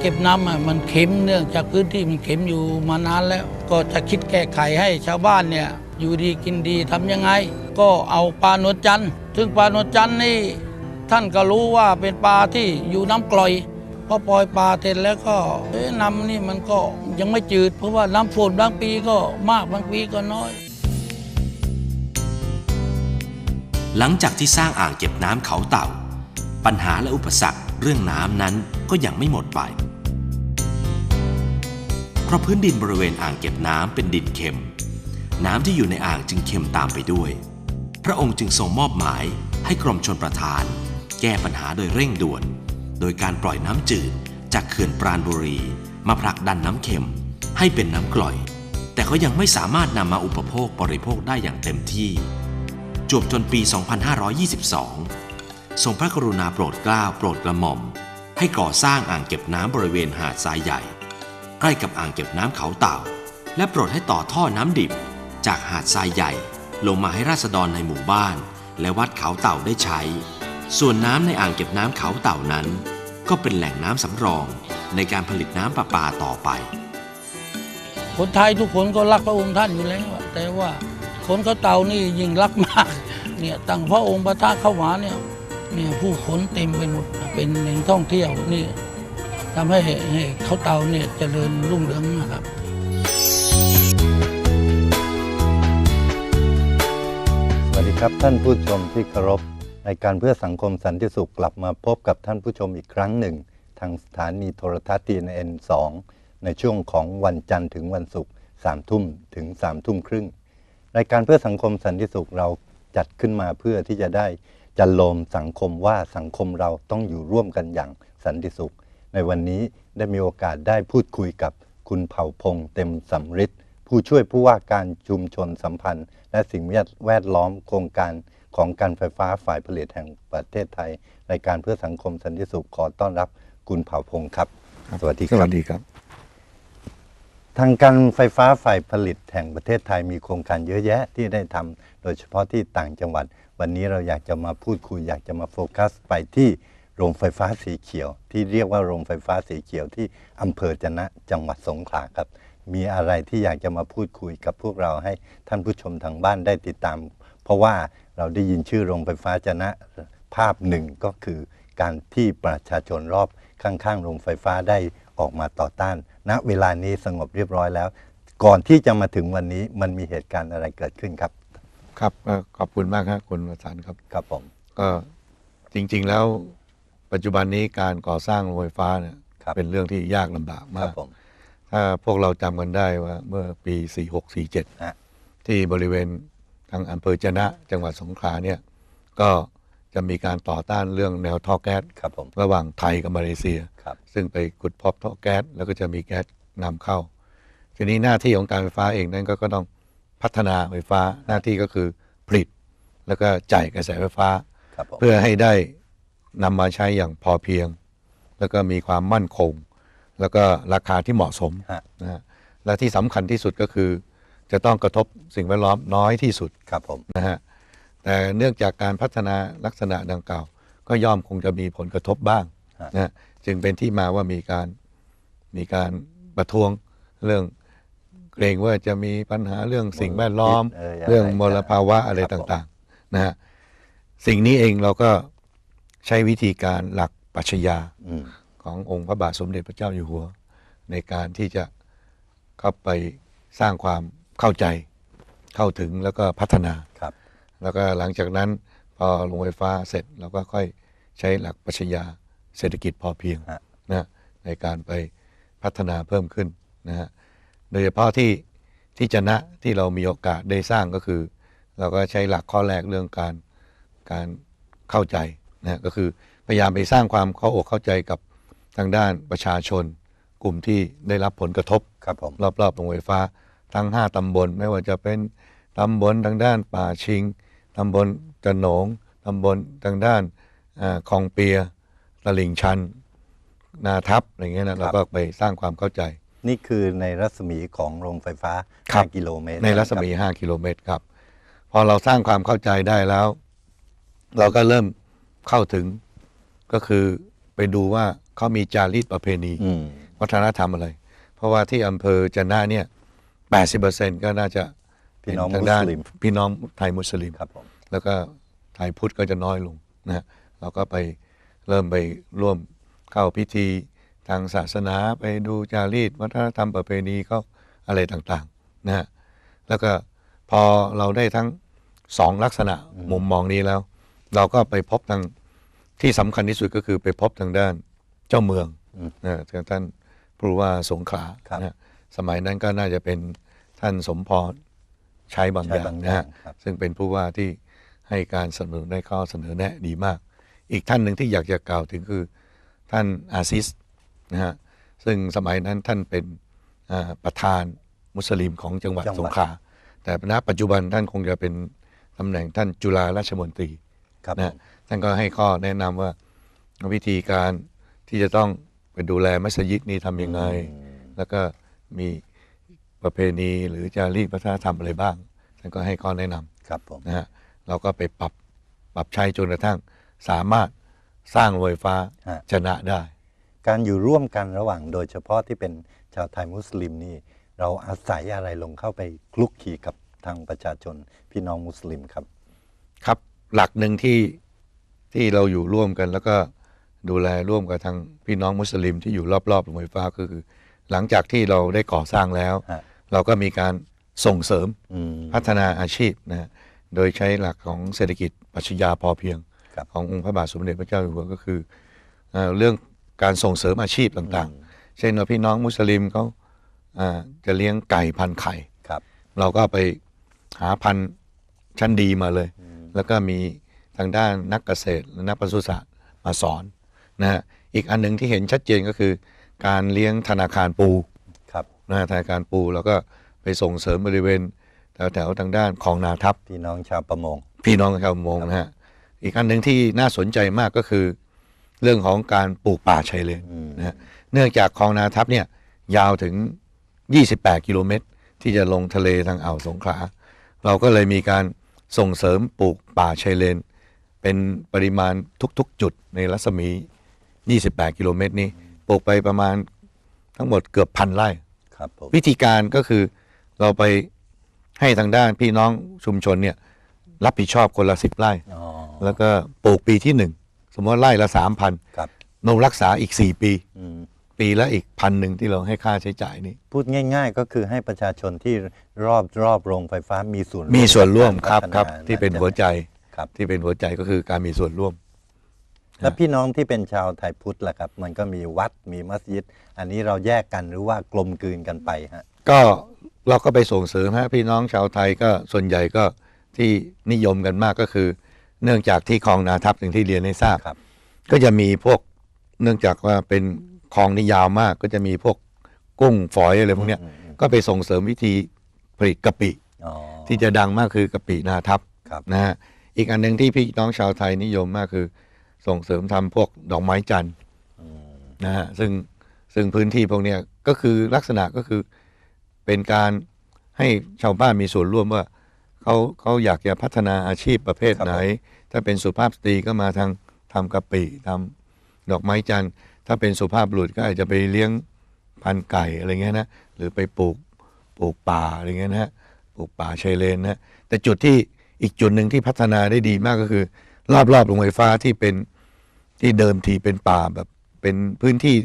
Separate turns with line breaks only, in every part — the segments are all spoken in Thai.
เก็บน้ำอะมันเค็มเนื่องจากพื้นที่มันเค็มอยู่มานานแล้ว ก็จะคิดแก้ไขให้ชาวบ้านเนี่ยอยู่ดีกินดีทำยังไง ก็เอาปลาโนวลจันทร์ซึ่งปลาโนวลจันทร์นี่ท่านก็รู้ว่าเป็นปลาที่อยู่น้ำกร่อยพอปล่อยปลาเสร็จแล้วก็น้ำนี่มันก็ยังไม่จืด เพราะว่าน้ำฝนบางปีก็มากบางปีก็น้อย
หลังจากที่สร้างอ่างเก็บน้ำเขาเต่า ปัญหาและอุปสรรค เรื่องน้ำนั้นก็ยังไม่หมดไป เพราะพื้นดินบริเวณอ่างเก็บน้ำเป็นดินเค็ม น้ำที่อยู่ในอ่างจึงเค็มตามไปด้วย พระองค์จึงทรงมอบหมายให้กรมชนประทาน แก้ปัญหาโดยเร่งด่วน โดยการปล่อยน้ำจืดจากเขื่อนปราณบุรีมาผลักดันน้ำเค็มให้เป็นน้ำกร่อย แต่ก็ยังไม่สามารถนำมาอุปโภคบริโภคได้อย่างเต็มที่ จวบจนปี 2522 ทรงพระกรุณาโปรดเกล้าโปรดกระหม่อม ให้ก่อสร้างอ่างเก็บน้ำบริเวณหาดทรายใหญ่ ใกล้กับอ่างเก็บน้ำเขาเต่า และโปรดให้ต่อท่อน้ำดิบ จากหาดทรายใหญ่ ลงมาให้ราษฎรในหมู่บ้าน และวัดเขาเต่าได้ใช้ ส่วนน้ำในอ่างเก็บน้ำเขาเต่านั้น ก็เป็นแหล่งน้ำสำรองในการผลิตน้ำประปาต่อไป
คนไทยทุกคนก็รักพระองค์ท่านอยู่แล้วแต่ว่าคนเขาเต่านี่ยิ่งรักมากเนี่ยตั้งพระองค์ประทับเข้ามาเนี่ย เนี่ยผู้คนเต็มไปหมดเป็นแหล่งท่องเที่ยวนี่ทำให้เขาเตาเนี่ยเจริญรุ่งเรืองนะครับ
สวัสดีครับท่านผู้ชมที่เคารพรายการเพื่อสังคมสันติสุขกลับมาพบกับท่านผู้ชมอีกครั้งหนึ่ง ทางสถานีโทรทัศน์ทีเอ็นสองในช่วงของวันจันทร์ถึงวันศุกร์สามทุ่มถึงสามทุ่มครึ่ง รายการเพื่อสังคมสันติสุขเราจัดขึ้นมาเพื่อที่จะได้ จันโลมสังคมว่าสังคมเราต้องอยู่ร่วมกันอย่างสันติสุข ในวันนี้ได้มีโอกาสได้พูดคุยกับคุณเผ่าพงษ์เต็มสำริดผู้ช่วยผู้ว่าการชุมชนสัมพันธ์ และสิ่งแวดล้อมโครงการของการไฟฟ้าฝ่ายผลิตแห่งประเทศไทยรายการเพื่อสังคมสันติสุขขอต้อนรับคุณเผ่าพงษ์ครับสวัสดีครับส
วัสดีครับ
ทางการไฟฟ้าฝ่ายผลิตแห่งประเทศไทยมีโครงการเยอะแยะที่ได้ทำโดยเฉพาะที่ต่างจังหวัด วันนี้เราอยากจะมาพูดคุยอยากจะมาโฟกัสไปที่โรงไฟฟ้าสีเขียว ที่เรียกว่าโรงไฟฟ้าสีเขียวที่อำเภอจะนะจังหวัดสงขลาครับ มีอะไรที่อยากจะมาพูดคุยกับพวกเราให้ท่านผู้ชมทางบ้านได้ติดตาม เพราะว่าเราได้ยินชื่อโรงไฟฟ้าจะนะภาพหนึ่งก็คือการที่ประชาชนรอบข้างๆโรงไฟฟ้าได้ออกมาต่อต้าน ณ เวลานี้สงบเรียบร้อยแล้ว ก่อนที่จะมาถึงวันนี้มันมีเหตุการณ์อะไรเกิดขึ้นครับ
ครับก็ขอบคุณมากครับคุณประสานครับ
ครับผม
ก็จริงๆแล้วปัจจุบันนี้การก่อสร้างโรงไฟฟ้าเนี่ย
ครับ
เป็นเรื่องที่ยากลำบาก
ค
มา
รับ
ก
ผม
ถ้าพวกเราจำกันได้ว่าเมื่อปี46
ฮะ
47 ที่บริเวณทางอำเภอจะนะจังหวัดสงขลาเนี่ยก็จะมีการต่อต้านเรื่องแนวท่อแก๊ส
ครับผม
ระหว่างไทยกับมาเลเซีย
ครับ
ซึ่งไปขุดพบท่อแก๊สแล้วก็จะมีแก๊สนำเข้า ทีนี้หน้าที่ของการไฟฟ้าเองนั้นก็ก็ต้อง พัฒนาไฟฟ้าหน้าที่ก็คือผลิต แล้วก็จ่ายกระแสไฟฟ้า
ครับผม
เพื่อให้ได้นำมาใช้อย่างพอเพียง แล้วก็มีความมั่นคง แล้วก็ราคาที่เหมาะสม
ฮะ
นะฮะและที่สำคัญที่สุดก็คือ จะต้องกระทบสิ่งแวดล้อมน้อยที่สุด
ครับผม
นะฮะแต่เนื่องจากการพัฒนาลักษณะดังกล่าว ก็ย่อมคงจะมีผลกระทบบ้าง
ฮะ
นะฮะจึงเป็นที่มาว่ามีการมีการประท้วงเรื่อง เกรงว่าจะมีปัญหาเรื่องสิ่งแวดล้อม
เอ่ย
เรื่อง
อะไร
มลภาวะอะไร
ครับผม
ต่างๆนะฮะสิ่งนี้เองเราก็ใช้วิธีการหลักปรัชญา
อืม
ขององค์พระบาทสมเด็จพระเจ้าอยู่หัว ในการที่จะเข้าไปสร้างความเข้าใจเข้าถึงแล้วก็พัฒนา
ครับ
แล้วก็หลังจากนั้นพอโรงไฟฟ้าเสร็จเราก็ค่อยใช้หลักปรัชญาเศรษฐกิจพอเพียง
ฮะ
นะในการไปพัฒนาเพิ่มขึ้นนะฮะ โดยเฉพาะที่ที่จะนะที่เรามีโอกาสได้สร้างก็คือ เราก็ใช้หลักข้อแรกเรื่องการการเข้าใจนะฮะก็คือพยายามไปสร้างความเข้าอกเข้าใจกับทางด้านประชาชน กลุ่มที่ได้รับผลกระทบ
ครับผม
รอบๆโรงไฟฟ้าทั้ง 5 ตำบล ไม่ว่าจะเป็นตำบลทางด้านป่าชิงตำบลจะโหนงตำบลทางด้านอาคลองเปียตลิ่งชัน นาทับอะไรเงี้ยนะเราก็ไปสร้างความเข้าใจ
นี่คือในรัศมีของโรงไฟฟ้า
ครับ
5 กิโลเมตร
ในรัศมี
คบ
5กิโลเมตรครับ พอเราสร้างความเข้าใจได้แล้ว เราก็เริ่มเข้าถึงก็คือไปดูว่าเขามีจารีตประเพณี
อืม
วัฒนธรรมอะไร เพราะว่าที่อำเภอจะนะเนี่ยแปดสิบเปอร์เซ็นก็น่าจะ
พี่น้อง
เป็ทางด้าน
มุสลิม
พี่น้องไทยมุสลิม
ครับผม
แล้วก็ไทยพุทธก็จะน้อยลงนะฮะเราก็ไปเริ่มไปร่วมเข้าพิธี ทางศาสนาไปดูจารีตวัฒนธรรมประเพณีเขาอะไรต่างๆนะฮะแล้วก็พอเราได้ทั้งสองลักษณะมุมมองนี้แล้ว เราก็ไปพบทางที่สำคัญที่สุดก็คือไปพบทางด้านเจ้าเมือง
อืม
นะทางท่านผู้ว่าสงขลา
ครับ
นะฮะสมัยนั้นก็น่าจะเป็นท่านสมพรใช้บางอย่าง
ใช้บางอย่าง
นะฮะ
ครับ
ซึ่งเป็นผู้ว่าที่ให้การสนับสนุนได้ข้อเสนอแนะดีมาก อีกท่านหนึ่งที่อยากจะกล่าวถึงคือท่านอาซิส นะฮะซึ่งสมัยนั้นท่านเป็นอ่าประธานมุสลิมของจังหวัด
จังหวัด
สงขลาแต่ณปัจจุบันท่านคงจะเป็นตำแหน่งท่านจุฬาราชมนตรี
ครับผ
นะ
ม
ท่านก็ให้ข้อแนะนำว่าวิธีการที่จะต้องไปดูแลมัสยิดนี้ทำยังไง แล้วก็มีประเพณีหรือจารีตวัฒนธรรมอะไรบ้าง ท่านก็ให้ข้อแนะนำ
ครับผม
นะฮะเราก็ไปปรับปรับใช้จนกระทั่งสามารถสร้างโรงไฟฟ้า
ฮะ
ชนะได้
การอยู่ร่วมกันระหว่างโดยเฉพาะที่เป็นชาวไทยมุสลิมนี่ เราอาศัยอะไรลงเข้าไปคลุกคลีกับทางประชาชนพี่น้องมุสลิมครับ
ครับหลักหนึ่งที่ที่เราอยู่ร่วมกันแล้วก็ดูแลร่วมกับทางพี่น้องมุสลิมที่อยู่รอบๆโรงไฟฟ้าก็คือ หลังจากที่เราได้ก่อสร้างแล้ว
ฮะ
เราก็มีการส่งเสริม
อืม
พัฒนาอาชีพนะฮะโดยใช้หลักของเศรษฐกิจปรัชญาพอเพียง
ครับ
ขององค์พระบาทสมเด็จพระเจ้าอยู่หัวก็คือเอ่อเรื่อง การส่งเสริมอาชีพต่างๆ เช่นว่าพี่น้องมุสลิมเขาอ่าจะเลี้ยงไก่พันไข่
ครับ
เราก็ไปหาพันธุ์ชั้นดีมาเลย แล้วก็มีทางด้านนักเกษตรและนักปศุสัตว์มาสอนนะฮะอีกอันหนึ่งที่เห็นชัดเจนก็คือ การเลี้ยงธนาคารปู
ครับ
นะฮะธนาคารปูแล้วก็ไปส่งเสริมบริเวณแถวๆทางด้านของนาทับ
พี่น้องชาวประมง
พี่น้องชาวประมงนะฮะอีกอันหนึ่งที่น่าสนใจมากก็คือ เรื่องของการปลูกป่าชายเลน
อืม
นะฮะเนื่องจากคลองนาทับเนี่ย ยาวถึง 28 กิโลเมตร ที่จะลงทะเลทางอ่าวสงขลาเราก็เลยมีการส่งเสริมปลูกป่าชายเลน เป็นปริมาณทุกๆ จุดในรัศมี 28 กิโลเมตรนี้ปลูกไปประมาณทั้งหมดเกือบพันไร่
ครับผม
วิธีการก็คือเราไปให้ทางด้านพี่น้องชุมชนเนี่ยรับผิดชอบคนละสิบไร่
อ๋อ
แล้วก็ปลูกปีที่หนึ่ง สมมติว่าไร่ละสามพัน
ครับ
เรารักษาอีกสี่ปี
อืม
ปีละอีกพันหนึ่งที่เราให้ค่าใช้จ่ายนี่
พูดง่ายๆ ก็คือให้ประชาชนที่รอบรอบโรงไฟฟ้ามีส่วน
มีส่วนร่วม
ใน
ค
กา
รับ
พัฒ
ครับาที่เป็นหัวใจ
ครับ
ที่เป็นหัวใจก็คือการมีส่วนร่วม
แล้วพี่น้องที่เป็นชาวไทยพุทธล่ะครับ มันก็มีวัดมีมัสยิด อันนี้เราแยกกันหรือว่ากลมกลืนกันไปฮะ
ก็เราก็ไปส่งเสริมฮะพี่น้องชาวไทยก็ส่วนใหญ่ก็ที่นิยมกันมากก็คือ เนื่องจากที่คลองนาทับถึงที่เรียนให้ทราบ
ครับ
ก็จะมีพวกเนื่องจากว่าเป็นคลองนี่ยาวมาก ก็จะมีพวกกุ้งฝอยอะไรพวกเนี้ย
อืมอืม
ก็ไปส่งเสริมวิธีผลิตกะปิ
อ๋อ
ที่จะดังมากคือกะปินาทับ
ครับ
นะฮะอีกอันหนึ่งที่พี่น้องชาวไทยนิยมมากคือ ส่งเสริมทำพวกดอกไม้จันทร์
อืม
นะฮะซึ่งซึ่งพื้นที่พวกเนี้ยก็คือลักษณะก็คือเป็นการให้ชาวบ้านมีส่วนร่วมว่า เขาเขาอยากจะพัฒนาอาชีพประเภทไหน ถ้าเป็นสุภาพสตรีก็มาทางทำกะปิทำดอกไม้จันทร์ ถ้าเป็นสุภาพบุรุษก็อาจจะไปเลี้ยงพันธุ์ไก่อะไรเงี้ยนะหรือไปปลูกปลูกป่าอะไรเงี้ยนะฮะปลูกป่าชายเลนนะแต่จุดที่อีกจุดหนึ่งที่พัฒนาได้ดีมากก็คือ รอบๆโรงไฟฟ้าที่เป็นที่เดิมทีเป็นป่าแบบเป็นพื้นที่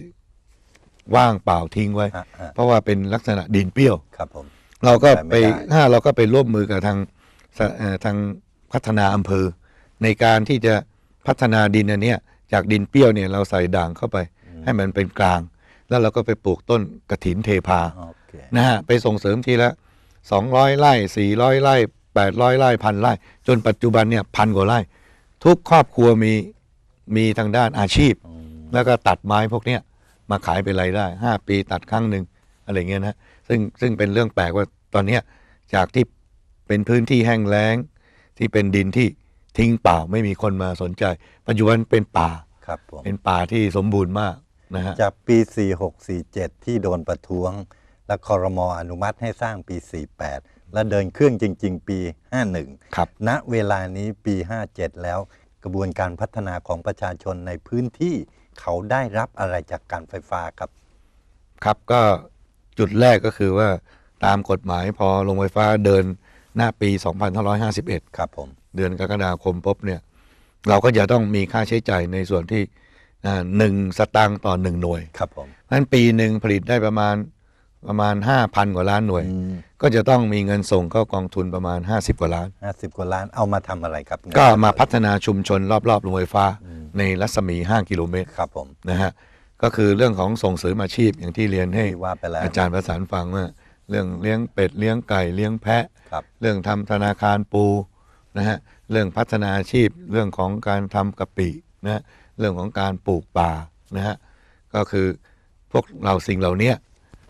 ว่างเปล่าทิ้งไว้
ฮะฮะ
เพราะว่าเป็นลักษณะดินเปรี้ยว
ครับผม
เราก็
แต่
ไป
ไม่ได้
ถ้าเราก็ไปร่วมมือกับทางสะเอ่อทางพัฒนาอำเภอ ในการที่จะพัฒนาดินอันเนี้ยจากดินเปรี้ยวเนี่ยเราใส่ด่างเข้าไป ให้มันเป็นกลาง แล้วเราก็ไปปลูกต้นกระถินเทพา
โอเค
นะฮะไปส่งเสริมทีละสองร้อยไร่สี่ร้อยไร่แปดร้อยไร่พันไร่ จนปัจจุบันเนี่ยพันกว่าไร่ ทุกครอบครัวมีมีทางด้านอาชีพ
อืม
แล้วก็ตัดไม้พวกเนี้ยมาขายเป็นรายได้ห้าปีตัดครั้งหนึ่งอะไรเงี้ยนะ ซึ่งซึ่งเป็นเรื่องแปลกว่าตอนเนี้ยจากที่เป็นพื้นที่แห้งแล้ง ที่เป็นดินที่ทิ้งเปล่าไม่มีคนมาสนใจ ปัจจุบันเป็นป่า
ครับผม
เป็นป่าที่สมบูรณ์มากนะฮะ
จากปี 4647 ที่โดนประท้วง และคอรมออนุมัติให้สร้างปี 48 และเดินเครื่องจริง ๆ ปี 51
ครับ
ณเวลานี้ปี 57 แล้วกระบวนการพัฒนาของประชาชนในพื้นที่เขาได้รับอะไรจากการไฟฟ้าครับ
ครับก็ จุดแรกก็คือว่าตามกฎหมายพอโรงไฟฟ้าเดินหน้าปี 2551
ครับผม
เดือนกรกฎาคมปุ๊บเนี่ย เราก็จะต้องมีค่าใช้จ่ายในส่วนที่อ่าหนึ่งสตางค์ต่อหนึ่งหน่วย
ครับผม
เพราะฉะนั้นปีหนึ่งผลิตได้ประมาณประมาณ 5,000 กว่าล้านหน่วย
อืม
ก็จะต้องมีเงินส่งเข้ากองทุนประมาณ 50 กว่าล้าน
ห้าสิบกว่าล้านเอามาทำอะไรครับเงิน
ก็มาพัฒนาชุมชนรอบๆโรงไฟฟ้าในรัศมี 5 กิโลเมตร
ครับผม
นะฮะ ก็คือเรื่องของส่งเสริมอาชีพอย่างที่เรียนให้
ที่ว่าไปแล้ว
อาจารย์ประสานฟังว่าเรื่องเลี้ยงเป็ดเลี้ยงไก่เลี้ยงแพะ
ครับ
เรื่องทำธนาคารปูนะฮะเรื่องพัฒนาอาชีพเรื่องของการทำกะปินะฮะเรื่องของการปลูกป่านะฮะก็คือพวกเราสิ่งเหล่านี้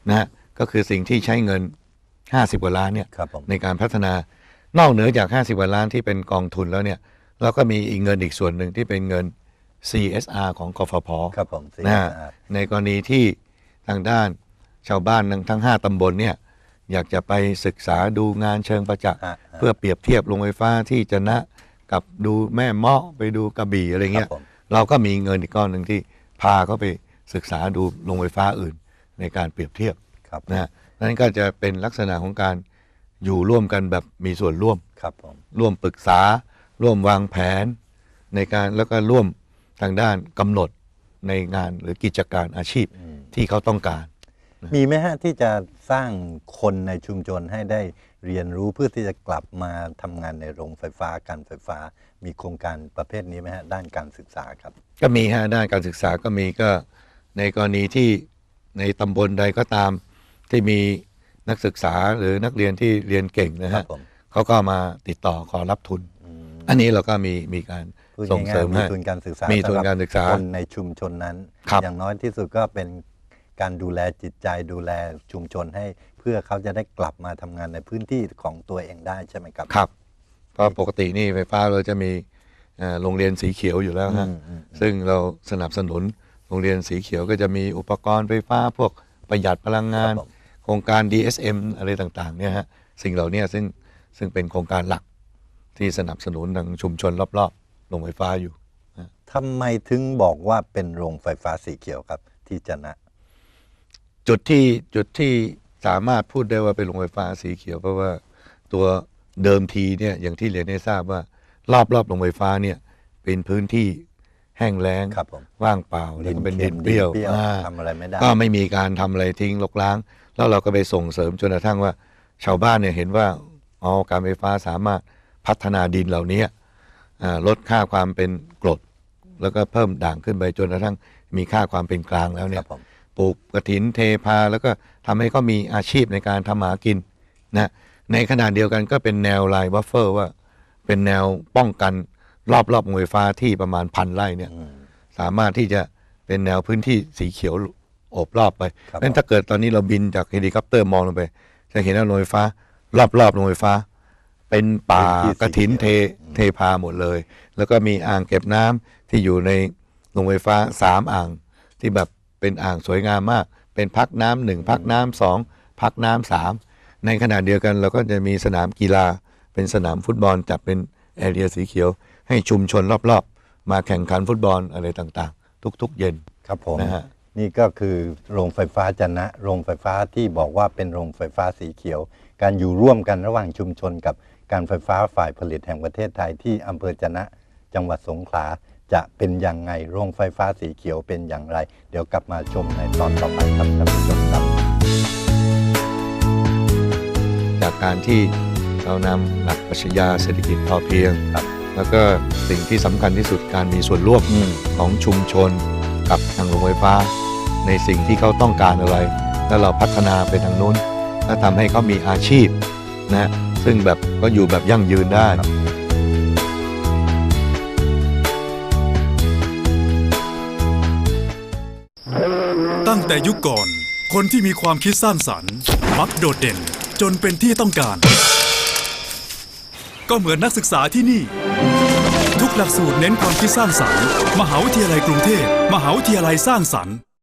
นะฮะก็คือสิ่งที่ใช้เงิน 50กว่าล้านเนี่ย
ครับผม
ในการพัฒนานอกเหนือจาก 50กว่าล้านที่เป็นกองทุนแล้วเนี่ยเราก็มีอีกเงินอีกส่วนหนึ่งที่เป็นเงิน CSR ของกฟผ
ครับผม
นะฮะ
CSR
ในกรณีที่ทางด้านชาวบ้านทั้งทั้ง 5ตำบลเนี่ยอยากจะไปศึกษาดูงานเชิงประจักษ์
ฮะ
เพื่อเปรียบเทียบโรงไฟฟ้าที่จะนะกับดูแม่เมาะไปดูกระบี่อะไรเงี้ย
ครับผม
เราก็มีเงินอีกก้อนหนึ่งที่พาเขาไปศึกษาดูโรงไฟฟ้าอื่น ในการเปรียบเทียบ
ครับ
นะฮะนั่นก็จะเป็นลักษณะของการอยู่ร่วมกันแบบมีส่วนร่วม
ครับผม
ร่วมปรึกษา ร่วมวางแผน ในการแล้วก็ร่วม ทางด้านกำหนดในงานหรือกิจการอาชีพที่เขาต้องการ
มีไหมฮะที่จะสร้างคนในชุมชนให้ได้เรียนรู้เพื่อที่จะกลับมาทำงานในโรงไฟฟ้าการไฟฟ้า มีโครงการประเภทนี้ไหมฮะด้านการศึกษาครับ
ก็มีฮะด้านการศึกษาก็มีก็ในกรณีที่ในตำบลใดก็ตามที่มีนักศึกษาหรือนักเรียนที่เรียนเก่งนะ
ครั
ฮะ
บผม
เขาก็มาติดต่อขอรับทุน
อืม
อันนี้เราก็มีมีการ
พูด
ส่ง
ง่าย
เสริม
ๆมี
ให้
ทุนการศึกษา
มี
มี
ทุนการศึกษา
คนในชุมชนนั้น
ครับ
อย่างน้อยที่สุดก็เป็นการดูแลจิตใจดูแลชุมชนให้เพื่อเขาจะได้กลับมาทำงานในพื้นที่ของตัวเองได้ใช่ไหมครับ
ครับเพราะปกตินี่ไฟฟ้าเราจะมีเอ่อโรงเรียนสีเขียวอยู่แล้วฮะ
อืมอืม
ซึ่งเราสนับสนุนโรงเรียนสีเขียวก็จะมีอุปกรณ์ไฟฟ้าพวกประหยัดพลังงาน
ครับผม
โครงการ DSM อะไรต่างๆเนี่ยฮะสิ่งเหล่านี้ซึ่งซึ่งเป็นโครงการหลักที่สนับสนุนทางชุมชนรอบๆ โรงไฟฟ้าอยู่
ทำไมถึงบอกว่าเป็นโรงไฟฟ้าสีเขียวครับ ที่จะนะ
จุดที่จุดที่สามารถพูดได้ว่าเป็นโรงไฟฟ้าสีเขียว เพราะว่าตัวเดิมทีเนี่ยอย่างที่เรียนให้ทราบว่า รอบรอบๆโรงไฟฟ้าเนี่ย เป็นพื้นที่แห้งแล้ง
ครับผม
ว่างเปล่าแล้วก็เป็นดินเปรี้ยวอ่า
ทำอะไรไม่ได้
ก็ไม่มีการทำอะไรทิ้งรกล้าง แล้วเราก็ไปส่งเสริมจนกระทั่งว่า ชาวบ้านเนี่ยเห็นว่าอ๋อการไฟฟ้าสามารถพัฒนาดินเหล่านี้อ่า ลดค่าความเป็นกรด แล้วก็เพิ่มด่างขึ้นไปจนกระทั่งมีค่าความเป็นกลางแล้ว
ค
เนี่
รั
ย
บผม
ปลูกกระถินเทพาแล้วก็ทำให้เขามีอาชีพในการทำหากินนะในขณะเดียวกันก็เป็นแนวไลน์บัฟเฟอร์ว่า เป็นแนวป้องกันรอบรอบๆโรงไฟฟ้าที่ประมาณพันไร่เนี่ย
อืม
สามารถที่จะเป็นแนวพื้นที่สีเขียวโอบรอบไป
ครับ
นั้นถ้าเกิดตอนนี้เราบินจากเฮลิคอปเตอร์มองลงไป จะเห็นว่าโรงไฟฟ้ารอบๆโรงไฟฟ้า เป็นป่ากระถินเทเทพาหมดเลย แล้วก็มีอ่างเก็บน้ำที่อยู่ในโรงไฟฟ้าสามอ่าง ที่แบบเป็นอ่างสวยงามมาก เป็นพักน้ำหนึ่งพักน้ำสองพักน้ำสามในขณะเดียวกันเราก็จะมีสนามกีฬา เป็นสนามฟุตบอลจัดเป็นแอเรียสีเขียว ให้ชุมชนรอบๆ มาแข่งขันฟุตบอลอะไรต่างๆ ทุกๆ เย็น
ครับผม
นะฮะ
นี่ก็คือโรงไฟฟ้าจะนะ โรงไฟฟ้าที่บอกว่าเป็นโรงไฟฟ้าสีเขียว การอยู่ร่วมกันระหว่างชุมชนกับ การไฟฟ้าฝ่ายผลิตแห่งประเทศไทยที่อำเภอจะนะจังหวัดสงขลาจะเป็นอย่างไงโรงไฟฟ้าสีเขียวเป็นอย่างไร เดี๋ยวกลับมาชมในตอนต่อไปครับท่านผู้ชมครับ
จากการที่เรานำหลักปรัชญาเศรษฐกิจพอเพียง
ครับ
แล้วก็สิ่งที่สำคัญที่สุดการมีส่วนร่วม
อืม
ของชุมชนกับทางโรงไฟฟ้า ในสิ่งที่เขาต้องการอะไร แล้วเราพัฒนาไปทางนู้น และทำให้เขามีอาชีพนะ ซึ่งแบบก็อยู่แบบยั่งยืนได้
ตั้งแต่ยุคก่อน คนที่มีความคิดสร้างสรรค์มักโดดเด่นจนเป็นที่ต้องการ ก็เหมือนนักศึกษาที่นี่ ทุกหลักสูตรเน้นความคิดสร้างสรรค์ มหาวิทยาลัยกรุงเทพ มหาวิทยาลัยสร้างสรรค์